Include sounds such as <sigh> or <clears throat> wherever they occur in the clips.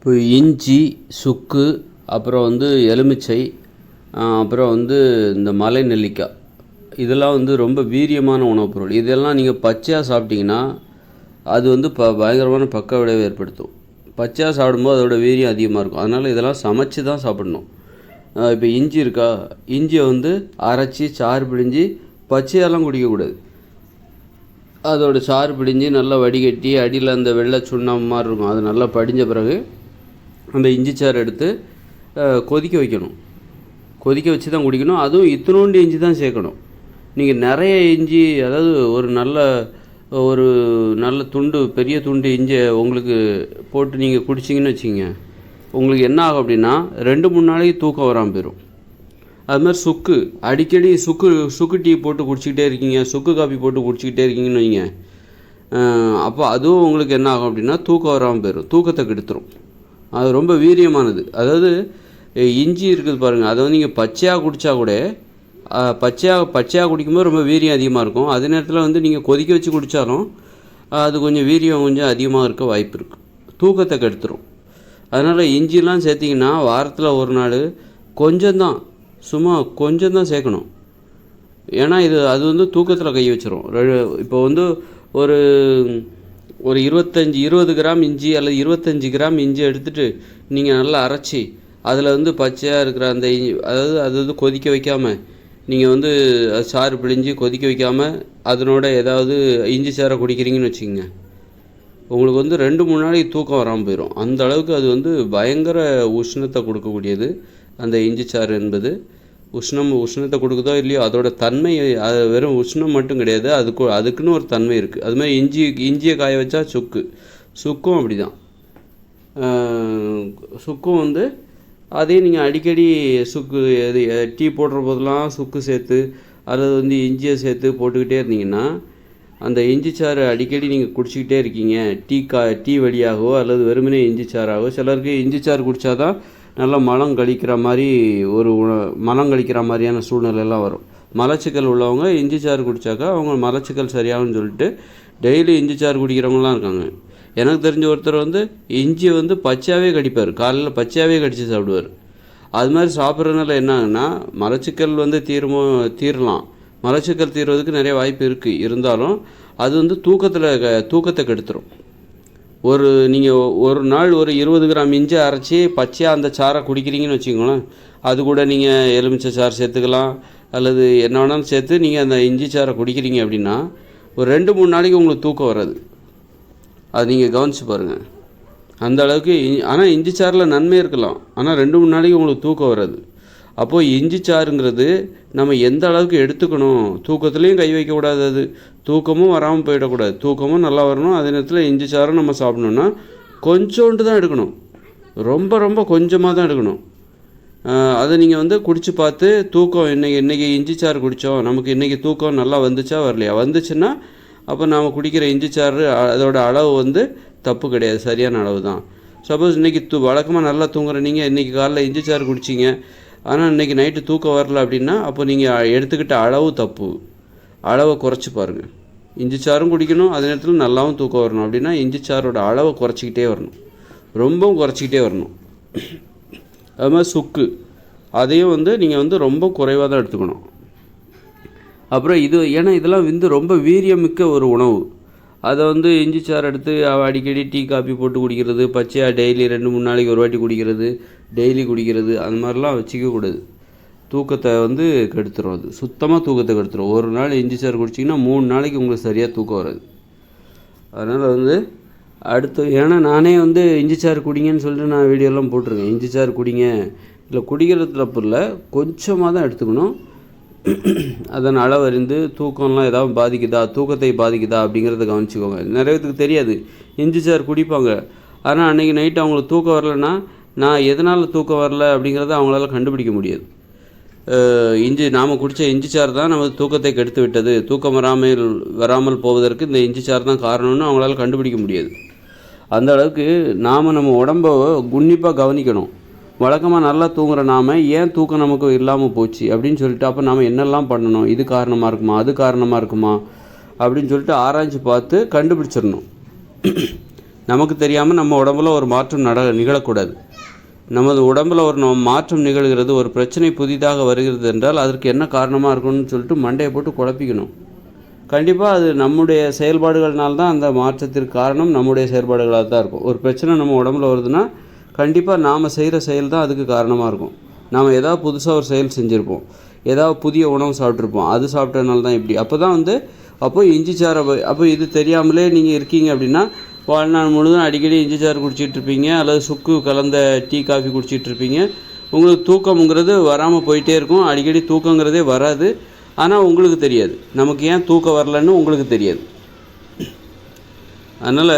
இப்போ இஞ்சி சுக்கு அப்புறம் வந்து எலுமிச்சை அப்புறம் வந்து இந்த மலை நெல்லிக்காய். இதெல்லாம் வந்து ரொம்ப வீரியமான உணவுப் பொருள். இதெல்லாம் நீங்கள் பச்சையாக சாப்பிட்டீங்கன்னா அது வந்து ப பயங்கரமான பக்க விளைவை ஏற்படுத்தும். பச்சையாக சாப்பிடும்போது அதோட வீரியம் அதிகமாக இருக்கும். அதனால் இதெல்லாம் சமைச்சு தான் சாப்பிடணும். இப்போ இஞ்சி இருக்கா? இஞ்சியை வந்து அரைச்சி சாறு பிடிஞ்சி பச்சையாலாம் குடிக்கக்கூடாது. அதோட சாறு பிடிஞ்சி நல்லா வடிகட்டி அடியில் அந்த வெள்ளை சுண்ணாம்பு மாதிரி இருக்கும். அது நல்லா படிஞ்ச பிறகு அந்த இஞ்சி சாறு எடுத்து கொதிக்க வைக்கணும். கொதிக்க வச்சு தான் குடிக்கணும். அதுவும் இத்தினோண்டு இஞ்சி தான் சேர்க்கணும். நீங்கள் நிறைய இஞ்சி அதாவது ஒரு நல்ல ஒரு நல்ல துண்டு பெரிய துண்டு இஞ்சியை உங்களுக்கு போட்டு நீங்கள் குடிச்சிங்கன்னு வச்சிங்க உங்களுக்கு என்ன ஆகும் அப்படின்னா ரெண்டு மூணு நாளைக்கு தூக்கம் வராமல் போயிடும் அது மாதிரி சுக்கு அடிக்கடி சுக்கு சுக்கு டீ போட்டு குடிச்சிக்கிட்டே இருக்கீங்க சுக்கு காஃபி போட்டு குடிச்சிக்கிட்டே இருக்கீங்கன்னு வைங்க. அப்போ அதுவும் உங்களுக்கு என்ன ஆகும் அப்படின்னா தூக்கம் வராமல் போயிடும் தூக்கத்தை கெடுத்துரும். அது ரொம்ப வீரியமானது. அதாவது இஞ்சி இருக்குது பாருங்கள் அதை வந்து நீங்கள் பச்சையாக குடித்தா கூட பச்சையாக பச்சையாக குடிக்கும்போது ரொம்ப வீரியம் அதிகமாக இருக்கும். அதே நேரத்தில் வந்து நீங்கள் கொதிக்க வச்சு குடித்தாலும் அது கொஞ்சம் வீரியம் கொஞ்சம் அதிகமாக இருக்க வாய்ப்பு இருக்குது தூக்கத்தை கெடுத்துரும். அதனால் இஞ்சிலாம் சேர்த்திங்கன்னா வாரத்தில் ஒரு நாள் கொஞ்சம்தான் சும்மா கொஞ்சம் தான் சேர்க்கணும். ஏன்னா இது அது வந்து தூக்கத்தில் கை வச்சிரும். இப்போ வந்து ஒரு ஒரு இருபத்தஞ்சி இருபது கிராம் இஞ்சி அல்லது இருபத்தஞ்சி கிராம் இஞ்சி எடுத்துகிட்டு நீங்கள் நல்லா அரைச்சி அதில் வந்து பச்சையாக இருக்கிற அந்த இஞ்சி அதாவது அது வந்து கொதிக்க வைக்காமல் நீங்கள் வந்து அது சாறு பிழிஞ்சு கொதிக்க வைக்காமல் அதனோட ஏதாவது இஞ்சி சாறை குடிக்கிறீங்கன்னு வச்சுக்கோங்க. உங்களுக்கு வந்து ரெண்டு மூணு நாளைக்கு தூக்கம் வராமல் போயிடும் அந்த அளவுக்கு அது வந்து பயங்கர உஷ்ணத்தை கொடுக்கக்கூடியது அந்த இஞ்சி சாறு என்பது. உஷ்ணம் உஷ்ணத்தை கொடுக்குதோ இல்லையோ அதோட தன்மை அது வெறும் உஷ்ணம் மட்டும் கிடையாது. அதுக்கு அதுக்குன்னு ஒரு தன்மை இருக்குது அது மாதிரி இஞ்சி இஞ்சியை காய வச்சா சுக்கு. சுக்கும் அப்படி தான் சுக்கும் வந்து அதையும் நீங்கள் அடிக்கடி சுக்கு எது டீ போடுற போதெல்லாம் சுக்கு சேர்த்து அல்லது வந்து இஞ்சியை சேர்த்து போட்டுக்கிட்டே இருந்தீங்கன்னா அந்த இஞ்சி சாறு அடிக்கடி நீங்கள் குடிச்சிக்கிட்டே இருக்கீங்க. டீ கா டீ வழியாகவோ அல்லது வெறுமனே இஞ்சி சாறாகவோ. சிலருக்கு இஞ்சி சாறு குடித்தாதான் நல்லா மலம் கழிக்கிற மாதிரி ஒரு உண மலம் கழிக்கிற மாதிரியான சூழ்நிலையெல்லாம் வரும். மலச்சிக்கல் உள்ளவங்க இஞ்சி சாறு குடித்தாக்கா அவங்க மலச்சிக்கல் சரியாகும்னு சொல்லிட்டு டெய்லி இஞ்சி சாறு குடிக்கிறவங்களாம் இருக்காங்க. எனக்கு தெரிஞ்ச ஒருத்தர் வந்து இஞ்சி வந்து பச்சையாகவே கடிப்பார். காலையில் பச்சையாகவே கடித்து சாப்பிடுவார். அது மாதிரி சாப்பிட்றதுனால என்னாகுன்னா மலச்சிக்கல் வந்து தீருமோ தீரலாம். மலச்சிக்கல் தீர்வதுக்கு நிறைய வாய்ப்பு இருக்குது இருந்தாலும் அது வந்து தூக்கத்தில் தூக்கத்தை கெடுத்துரும். ஒரு நீங்கள் ஒரு நாள் ஒரு இருபது கிராம் இஞ்சி அரைச்சி பச்சையாக அந்த சாரை குடிக்கிறீங்கன்னு வச்சுக்கோங்களேன். அது கூட நீங்கள் எலுமிச்சை சாறு சேர்த்துக்கலாம். அல்லது என்ன வேணாலும் சேர்த்து நீங்கள் அந்த இஞ்சி சாறை குடிக்கிறீங்க அப்படின்னா ஒரு ரெண்டு மூணு நாளைக்கு உங்களுக்கு தூக்கம் வராது. அது நீங்கள் கவனிச்சு பாருங்கள் அந்த அளவுக்கு ஆனால் இஞ்சி சாறில் நன்மை இருக்கலாம். ஆனால் ரெண்டு மூணு நாளைக்கு உங்களுக்கு தூக்கம் வராது. அப்போது இஞ்சி சாறுங்கிறது நம்ம எந்த அளவுக்கு எடுத்துக்கணும்? தூக்கத்துலேயும் கை வைக்கக்கூடாது அது. தூக்கமும் வராமல் போயிடக்கூடாது. தூக்கமும் நல்லா வரணும். அதே நேரத்தில் இஞ்சி சாறும் நம்ம சாப்பிடணுன்னா கொஞ்சோண்டு தான் எடுக்கணும். ரொம்ப ரொம்ப கொஞ்சமாக தான் எடுக்கணும். அதை நீங்கள் வந்து குடிச்சு பார்த்து தூக்கம் இன்னைக்கு இன்றைக்கி இஞ்சி சாறு குடித்தோம் நமக்கு இன்றைக்கி தூக்கம் நல்லா வந்துச்சா வரலையா? வந்துச்சுன்னா அப்போ நாம் குடிக்கிற இஞ்சி சாறு அதோட அளவு வந்து தப்பு கிடையாது. சரியான அளவு தான். சப்போஸ் இன்றைக்கி தூ வழக்கமாக நல்லா தூங்குற நீங்கள் இன்றைக்கி காலைல இஞ்சி சாறு குடிச்சிங்க. ஆனால் இன்றைக்கி நைட்டு தூக்கம் வரல அப்படின்னா அப்போ நீங்கள் எடுத்துக்கிட்ட அளவு தப்பு. அளவை குறைச்சி பாருங்கள் இஞ்சி சாறும் குடிக்கணும் அதே நேரத்தில் நல்லாவும் தூக்கம் வரணும். அப்படின்னா இஞ்சி சாரோட அளவை குறைச்சிக்கிட்டே வரணும். ரொம்பவும் குறைச்சிக்கிட்டே வரணும். அது மாதிரி சுக்கு அதையும் வந்து நீங்கள் வந்து ரொம்ப குறைவாக தான் எடுத்துக்கணும். அப்புறம் இது ஏன்னா இதெல்லாம் வந்து ரொம்ப வீரியமிக்க ஒரு உணவு. அதை வந்து இஞ்சி சாறு எடுத்து அடிக்கடி டீ காபி போட்டு குடிக்கிறது பச்சையாக டெய்லி ரெண்டு மூணு நாளைக்கு ஒரு வாட்டி குடிக்கிறது டெய்லி குடிக்கிறது அந்த மாதிரிலாம் வச்சுக்கக்கூடாது தூக்கத்தை வந்து கெடுத்துரும் அது சுத்தமாக தூக்கத்தை கெடுத்துரும். ஒரு நாள் இஞ்சி சாறு குடிச்சிங்கன்னா மூணு நாளைக்கு உங்களுக்கு சரியாக தூக்கம் வராது. அதனால் வந்து அடுத்து ஏன்னா நானே வந்து இஞ்சி சாறு குடிங்கன்னு சொல்லிட்டு நான் வீடியோலாம் போட்டிருக்கேன். இஞ்சி சாறு குடிங்க. இல்லை குடிக்கிறது தப்பு இல்லை. கொஞ்சமாக தான் எடுத்துக்கணும். அதன் அளவறிந்து தூக்கம்லாம் ஏதாவது பாதிக்குதா? தூக்கத்தை பாதிக்குதா? அப்படிங்கிறத கவனிச்சுக்கோங்க. நிறைய பேத்துக்கு தெரியாது. இஞ்சி சாறு குடிப்பாங்க. ஆனால் அன்றைக்கி நைட்டு அவங்களுக்கு தூக்கம் வரலன்னா நான் எதனால் தூக்கம் வரல அப்படிங்கிறத அவங்களால கண்டுபிடிக்க முடியாது. இஞ்சி நாம் குடித்த இஞ்சி சாறு தான் நமது தூக்கத்தை கெடுத்து விட்டது. தூக்கம் வராமல் வராமல் போவதற்கு இந்த இஞ்சி சாறு தான் காரணம்னு அவங்களால கண்டுபிடிக்க முடியாது. அந்த அளவுக்கு நாம் நம்ம உடம்ப உன்னிப்பாக கவனிக்கணும். வழக்கமாக நல்லா தூங்குற நாம ஏன் தூக்கம் நமக்கு இல்லாமல் போச்சு அப்படின்னு சொல்லிட்டு அப்போ நாம் என்னெல்லாம் பண்ணணும்? இது காரணமாக இருக்குமா? அது காரணமாக இருக்குமா? அப்படின்னு சொல்லிட்டு ஆராய்ச்சி பார்த்து கண்டுபிடிச்சிடணும். <clears throat> நமக்கு தெரியாமல் நம்ம உடம்புல ஒரு மாற்றம் நட நிகழக்கூடாது. நமது உடம்புல ஒரு நம் மாற்றம் நிகழ்கிறது ஒரு பிரச்சனை புதிதாக வருகிறது என்றால் அதற்கு என்ன காரணமாக இருக்கும்னு சொல்லிட்டு மண்டையை போட்டு குழப்பிக்கணும். கண்டிப்பாக அது நம்முடைய செயல்பாடுகள்னால தான் அந்த மாற்றத்திற்கு காரணம் நம்முடைய செயல்பாடுகளாக தான் இருக்கும். ஒரு பிரச்சனை நம்ம உடம்புல வருதுன்னா கண்டிப்பாக நாம் செய்கிற செயல் தான் அதுக்கு காரணமாக இருக்கும். நாம் ஏதாவது புதுசாக ஒரு செயல் செஞ்சுருப்போம். ஏதாவது புதிய உணவு சாப்பிட்ருப்போம் அது சாப்பிட்டதுனால தான் இப்படி. அப்போ தான் வந்து அப்போது இஞ்சி சாரை போய் அப்போ இது தெரியாமலே நீங்கள் இருக்கீங்க அப்படின்னா வாழ்நாள் முழுதும் அடிக்கடி இஞ்சி சாறு குடிச்சிட்டு இருப்பீங்க அல்லது சுக்கு கலந்த டீ காஃபி குடிச்சிட்டு இருப்பீங்க. உங்களுக்கு தூக்கம்ங்கிறது வராமல் போயிட்டே இருக்கும். அடிக்கடி தூக்கங்கிறதே வராது. ஆனால் உங்களுக்கு தெரியாது. நமக்கு ஏன் தூக்கம் வரலன்னு உங்களுக்கு தெரியாது. அதனால்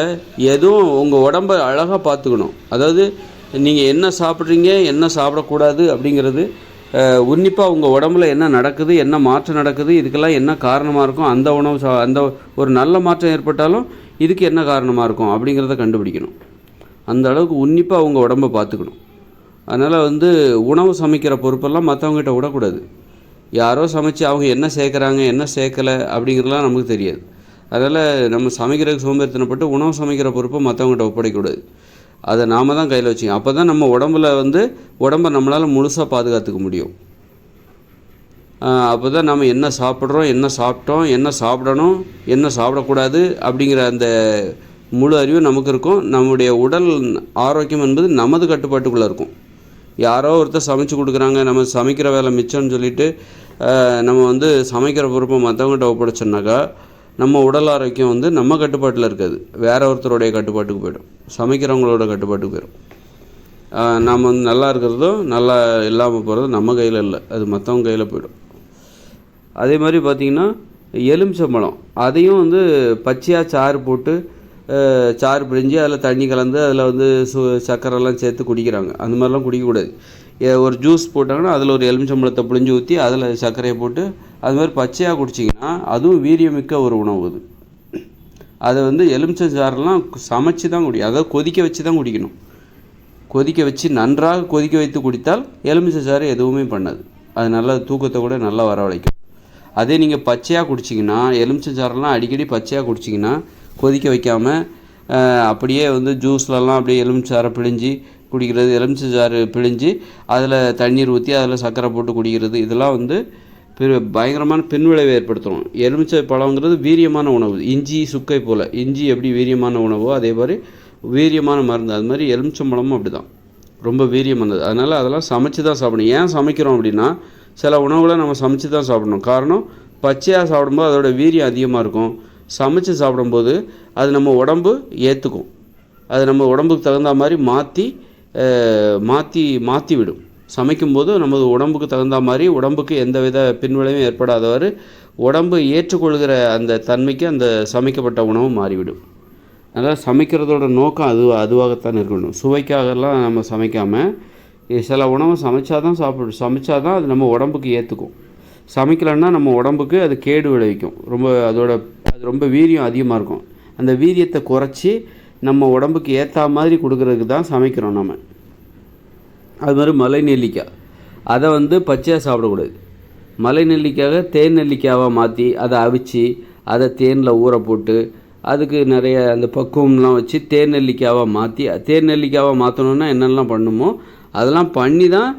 எதுவும் உங்கள் உடம்பை அழகாக பார்த்துக்கணும். அதாவது நீங்கள் என்ன சாப்பிட்றீங்க என்ன சாப்பிடக்கூடாது அப்படிங்கிறது உன்னிப்பாக உங்கள் உடம்புல என்ன நடக்குது என்ன மாற்றம் நடக்குது இதுக்கெல்லாம் என்ன காரணமாக இருக்கும் அந்த உணவு சா அந்த ஒரு நல்ல மாற்றம் ஏற்பட்டாலும் இதுக்கு என்ன காரணமாக இருக்கும் அப்படிங்கிறத கண்டுபிடிக்கணும். அந்த அளவுக்கு உன்னிப்பாக அவங்க உடம்பை பார்த்துக்கணும் அதனால் வந்து உணவு சமைக்கிற பொறுப்பெல்லாம் மற்றவங்ககிட்ட விடக்கூடாது. யாரோ சமைச்சு அவங்க என்ன சேர்க்குறாங்க என்ன சேர்க்கலை அப்படிங்கிறதுலாம் நமக்கு தெரியாது. அதனால் நம்ம சமைக்கிறதுக்கு சோம்பேறித்தனப்பட்டு உணவு சமைக்கிற பொறுப்பை மற்றவங்ககிட்ட ஒப்படைக்கக்கூடாது. அதை நாம தான் கையில் வச்சுக்கணும். அப்போ தான் நம்ம உடம்புல வந்து உடம்பை நம்மளால் முழுசாக பாதுகாத்துக்க முடியும். அப்போ தான் நம்ம என்ன சாப்பிட்றோம் என்ன சாப்பிட்டோம் என்ன சாப்பிடணும் என்ன சாப்பிடக்கூடாது அப்படிங்கிற அந்த முழு அறிவு நமக்கு இருக்கும். நம்முடைய உடல் ஆரோக்கியம் என்பது நமது கட்டுப்பாட்டுக்குள்ளே இருக்கும். யாரோ ஒருத்தர் சமைச்சு கொடுக்குறாங்க நம்ம சமைக்கிற வேலை மிச்சம்னு சொல்லிட்டு நம்ம வந்து சமைக்கிற பொறுப்பை மற்றவங்ககிட்ட ஒப்படைச்சோம்னாக்கா நம்ம உடல் ஆரோக்கியம் வந்து நம்ம கட்டுப்பாட்டில் இருக்காது. வேற ஒருத்தருடைய கட்டுப்பாட்டுக்கு போயிடும். சமைக்கிறவங்களோட கட்டுப்பாட்டுக்கு போயிடும் நாம் நம்ம வந்து நல்லா இருக்கிறதும் நல்லா இல்லாமல் போகிறதும் நம்ம கையில் இல்லை. அது மற்றவங்க கையில் போயிடும். அதே மாதிரி பார்த்திங்கன்னா எலுமிச்சம்பழம். அதையும் வந்து பச்சையாக சாறு போட்டு சாறு பிரிஞ்சு அதில் தண்ணி கலந்து அதில் வந்து சு சர்க்கரைலாம் சேர்த்து குடிக்கிறாங்க. அந்த மாதிரிலாம் குடிக்கக்கூடாது. ஏ- ஒரு ஜூஸ் போட்டாங்கன்னா அதில் ஒரு எலுமிச்சம்பழத்தை பிழிஞ்சு ஊற்றி அதில் சர்க்கரையை போட்டு அது மாதிரி பச்சையாக குடிச்சிங்கன்னா அதுவும் வீரியமிக்க ஒரு உணவு அது. அதை வந்து எலுமிச்சம் சாறுலாம் சமைச்சு தான் குடி அதாவது கொதிக்க வச்சு தான் குடிக்கணும். கொதிக்க வச்சு நன்றாக கொதிக்க வைத்து குடித்தால் எலுமிச்சை சாறு எதுவுமே பண்ணாது. அது நல்லா தூக்கத்தை கூட நல்லா வரவழைக்கும். அதே நீங்கள் பச்சையாக குடிச்சிங்கன்னா எலுமிச்சஞ்சாரெல்லாம் அடிக்கடி பச்சையாக குடிச்சிங்கன்னா கொதிக்க வைக்காமல் அப்படியே வந்து ஜூஸ்லலாம் அப்படியே எலுமிச்சை சாறை பிழிஞ்சு குடிக்கிறது எலுமிச்சை சாறு பிழிஞ்சு அதில் தண்ணீர் ஊற்றி அதில் சர்க்கரை போட்டு குடிக்கிறது இதெல்லாம் வந்து பெரு பயங்கரமான பின்விளைவை ஏற்படுத்துகிறோம் எலுமிச்சை பழங்கிறது வீரியமான உணவு. இஞ்சி சுக்கை போல். இஞ்சி எப்படி வீரியமான உணவோ அதே மாதிரி வீரியமான மருந்து. அது மாதிரி எலுமிச்சம்பழமும் அப்படி தான் ரொம்ப வீரியமானது. அதனால் அதெல்லாம் சமைச்சு தான் சாப்பிடணும். ஏன் சமைக்கிறோம் அப்படின்னா சில உணவுகளை நம்ம சமைச்சு தான் சாப்பிடணும். காரணம் பச்சையாக சாப்பிடும்போது அதோட வீரியம் அதிகமாக இருக்கும். சமைச்சு சாப்பிடும்போது அது நம்ம உடம்பு ஏற்றுக்கும் அது நம்ம உடம்புக்கு தகுந்த மாதிரி மாற்றி மாற்றி மாற்றி விடும். சமைக்கும்போது நமது உடம்புக்கு தகுந்த மாதிரி உடம்புக்கு எந்தவித பின்விளைவும் ஏற்படாதவாறு உடம்பு ஏற்றுக்கொள்கிற அந்த தன்மைக்கு அந்த சமைக்கப்பட்ட உணவு மாறிவிடும். அதனால் சமைக்கிறதோட நோக்கம் அது அதுவாகத்தான் இருக்கணும். சுவைக்காகலாம் நம்ம சமைக்காமல் சில உணவு சமைச்சா தான் சாப்பிடு சமைச்சா தான் அது நம்ம உடம்புக்கு ஏற்றுக்கும் சமைக்கலன்னா நம்ம உடம்புக்கு அது கேடு விளைவிக்கும். ரொம்ப அதோட அது ரொம்ப வீரியம் அதிகமாக இருக்கும். அந்த வீரியத்தை குறைச்சி நம்ம உடம்புக்கு ஏற்ற மாதிரி கொடுக்குறதுக்கு தான் சமைக்கிறோம் நம்ம அது மாதிரி மலை நெல்லிக்காய். அதை வந்து பச்சையாக சாப்பிடக்கூடாது. மலை நெல்லிக்காக தேன் நெல்லிக்காவாக மாற்றி அதை அவிச்சு அதை தேனில் ஊற போட்டு அதுக்கு நிறைய அந்த பக்குவம்லாம் வச்சு தேன் நெல்லிக்காவாக மாற்றி தேன் நெல்லிக்காவாக மாற்றணுன்னா என்னெல்லாம் பண்ணுமோ அதெல்லாம் பண்ணி தான்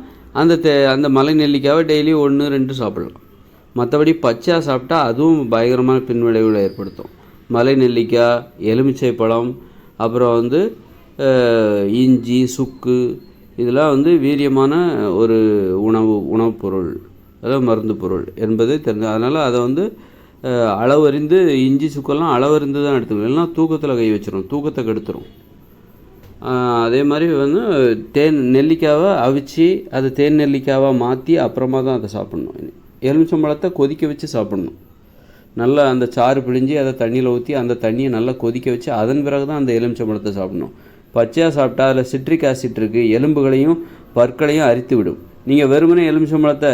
அந்த தே அந்த மலை நெல்லிக்காவை டெய்லி ஒன்று ரெண்டு சாப்பிடலாம். மற்றபடி பச்சையாக சாப்பிட்டா அதுவும் பயங்கரமான பின்விளைவுகளை ஏற்படுத்தும். மலை நெல்லிக்காய் எலுமிச்சை பழம் அப்புறம் வந்து இஞ்சி சுக்கு இதெல்லாம் வந்து வீரியமான ஒரு உணவு உணவுப் பொருள். அதாவது மருந்து பொருள் என்பது தெரிஞ்சு அதனால் அதை வந்து அளவறிந்து இஞ்சி சுக்கெல்லாம் அளவறிந்து தான் எடுத்துக்கணும். இல்லைன்னா தூக்கத்தில் கை வச்சிடும் தூக்கத்தை கெடுத்துரும். அதே மாதிரி வந்து தேன் நெல்லிக்காவை அவிச்சு அதை தேன் நெல்லிக்காவாக மாற்றி அப்புறமா தான் அதை சாப்பிட்ணும். எலுமிச்சம்பழத்தை கொதிக்க வச்சு சாப்பிட்ணும். நல்லா அந்த சாறு பிழிஞ்சு அதை தண்ணியில் ஊற்றி அந்த தண்ணியை நல்லா கொதிக்க வச்சு அதன் பிறகு தான் அந்த எலுமிச்சம்பழத்தை சாப்பிட்ணும். பச்சையாக சாப்பிட்டா அதில் சிட்ரிக் ஆசிட் இருக்குது எலும்புகளையும் பற்களையும் அரித்து விடும். நீங்கள் வெறுமனே எலுமிச்சம்பழத்தை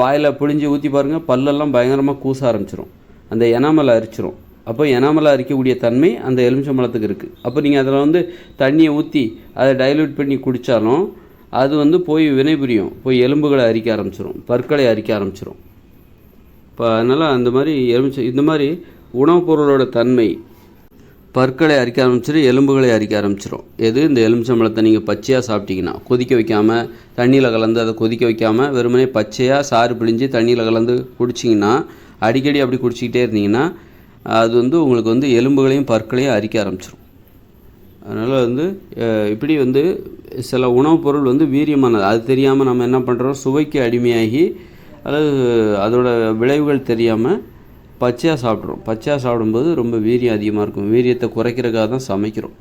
வாயில் பிழிஞ்சு ஊற்றி பாருங்கள் பல்லெல்லாம் பயங்கரமாக கூச ஆரம்பிச்சிரும். அந்த எனாமல் அரிச்சிரும். அப்போ எனாமலை அரிக்கக்கூடிய தன்மை அந்த எலுமிச்சம்பழத்துக்கு இருக்குது அப்போ நீங்கள் அதில் வந்து தண்ணியை ஊற்றி அதை டைல்யூட் பண்ணி குடித்தாலும் அது வந்து போய் வினைபுரியும் போய் எலும்புகளை அரிக்க ஆரம்பிச்சிடும் பற்களை அரிக்க ஆரம்பிச்சிடும் இப்போ அதனால் அந்த மாதிரி எலுமிச்சை இந்த மாதிரி உணவுப் பொருளோட தன்மை பற்களை அரிக்க ஆரம்பிச்சிடும் எலும்புகளை அரிக்க ஆரம்பிச்சிடும் எது? இந்த எலுமிச்சம்பழத்தை நீங்கள் பச்சையாக சாப்பிட்டீங்கன்னா கொதிக்க வைக்காமல் தண்ணியில் கலந்து அதை கொதிக்க வைக்காமல் வெறுமனே பச்சையாக சாறு பிழிஞ்சு தண்ணியில் கலந்து குடிச்சிங்கன்னா அடிக்கடி அப்படி குடிச்சிக்கிட்டே இருந்தீங்கன்னா அது வந்து உங்களுக்கு வந்து எலும்புகளையும் பற்களையும் அரிக்க ஆரம்பிச்சிடும் அதனால் வந்து இப்படி வந்து சில உணவுப் பொருள் வந்து வீரியமானது. அது தெரியாமல் நம்ம என்ன பண்ணுறோம் சுவைக்கு அடிமையாகி அல்லது அதோட விளைவுகள் தெரியாமல் பச்சையாக சாப்பிட்றோம். பச்சையாக சாப்பிடும்போது ரொம்ப வீரியம் அதிகமாக இருக்கும். வீரியத்தை குறைக்கிறதுக்காக தான் சமைக்கிறோம்.